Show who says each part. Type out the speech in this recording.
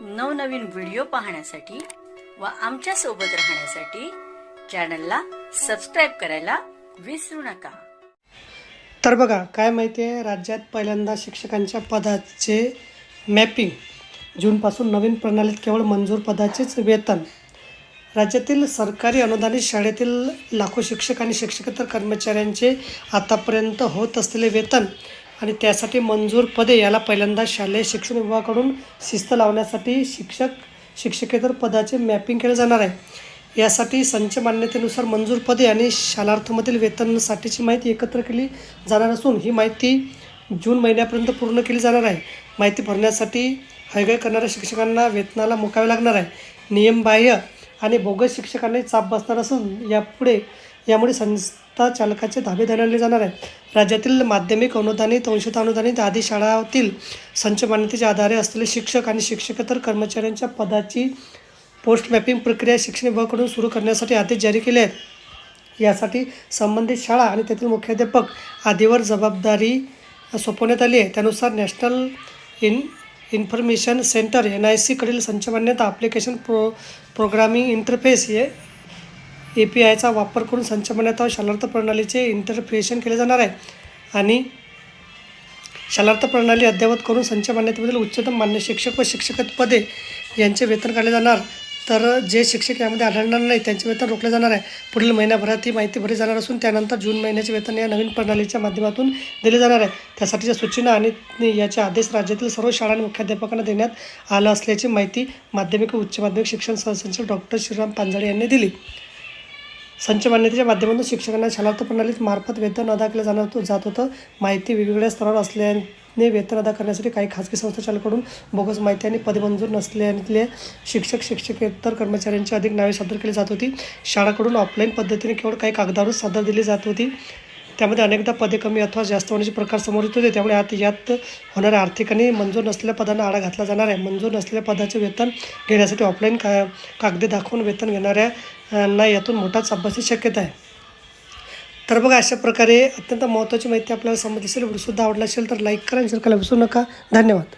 Speaker 1: नवनवीन व्हिडिओ पाहण्यासाठी व आमच्यासोबत राहण्यासाठी चॅनलला सबस्क्राईब करायला विसरू नका.
Speaker 2: तर बघा काय माहिती आहे? राज्यात पहिल्यांदा शिक्षकांच्या पदाचे मॅपिंग जूनपासून नवीन प्रणालीत केवळ मंजूर पदाचेच वेतन. राज्यातील सरकारी अनुदानित शाळेतील लाखो शिक्षक आणि शिक्षकेतर कर्मचाऱ्यांचे आतापर्यंत होत असलेले वेतन आणि त्यासाठी मंजूर पदे याला पहिल्यांदा शालेय शिक्षण विभागाकडून शिस्त लावण्यासाठी शिक्षक शिक्षकेतर पदाचे मॅपिंग केले जाणार आहे. यासाठी संच मान्यतेनुसार मंजूर पदे आणि शालार्थमधील वेतनासाठीची माहिती एकत्र केली जाणार असून ही माहिती जून महिन्यापर्यंत पूर्ण केली जाणार आहे. माहिती भरण्यासाठी हयगय करणाऱ्या शिक्षकांना वेतनाला मुकावे लागणार आहे. नियमबाह्य आणि बोगस शिक्षकांनाही चाप बसणार असून यापुढे यामुळे संस्था चालकाचे धाबे धरले जाणार आहे राज्यातील माध्यमिक अनुदानित अंशतः अनुदानित आदी शाळातील संच मान्यतेच्या आधारे असलेले शिक्षक आणि शिक्षकेतर कर्मचाऱ्यांच्या पदाची पोस्ट मॅपिंग प्रक्रिया शिक्षण विभागाकडून सुरू करण्यासाठी आदेश जारी केले आहेत. यासाठी संबंधित शाळा आणि तेथील मुख्याध्यापक आदीवर जबाबदारी सोपवण्यात आली आहे. त्यानुसार national in information centre N I सीकडील संच मान्यता ॲप्लिकेशन प्रो प्रोग्रामिंग इंटरफेस हे ए पी आयचा वापर करून संच मान्यता व शालार्थ प्रणालीचे इंटरप्रिएशन केले जाणार आहे. आणि शालार्थ प्रणाली अद्ययावत करून संच मान्यतेमधील उच्चतम मान्य शिक्षक व शिक्षकत पदे यांचे वेतन काढले जाणार. तर जे शिक्षक यामध्ये आढळणार नाही त्यांचे वेतन रोखले जाणार आहे. पुढील महिन्याभरात ही माहिती भरली जाणार असून त्यानंतर जून महिन्याचे वेतन या नवीन प्रणालीच्या माध्यमातून दिले जाणार आहे. त्यासाठीच्या सूचना आणि याचे आदेश राज्यातील सर्व शाळा आणि मुख्याध्यापकांना देण्यात आलं असल्याची माहिती माध्यमिक व उच्च माध्यमिक शिक्षण सहसंचालक डॉक्टर श्रीराम पांजाळे यांनी दिली. संच मान्यतेच्या माध्यमातून शिक्षकांना शालार्थ प्रणालीत मार्फत वेतन अदा केलं जाणार जात होतं. माहिती वेगवेगळ्या स्तरावर असल्याने वेतन अदा करण्यासाठी काही खाजगी संस्थाचालकडून बोगस माहिती आणि पदमंजूर नसल्याने शिक्षक शिक्षकेतर कर्मचाऱ्यांची अधिक नावे सादर केली जात होती. शाळाकडून ऑफलाईन पद्धतीने केवळ काही कागदावरच सादर दिली जात होती. त्यामध्ये अनेकदा पदे कमी अथवा जास्त होण्याचे प्रकार समोर येत होते त्यामुळे आत यात होणाऱ्या आर्थिक आणि मंजूर नसलेल्या पदांना आळा घातला जाणार आहे. मंजूर नसलेल्या पदाचे वेतन घेण्यासाठी ऑफलाईन का कागदे दाखवून वेतन घेणाऱ्यांना यातून मोठाच अभ्यासची शक्यता आहे. तर बघा अशा प्रकारे अत्यंत महत्त्वाची माहिती आपल्याला समजली असेल व्हिडिओसुद्धा आवडला असेल तर लाईक करा आणि शेअर करायला विसरू नका. धन्यवाद.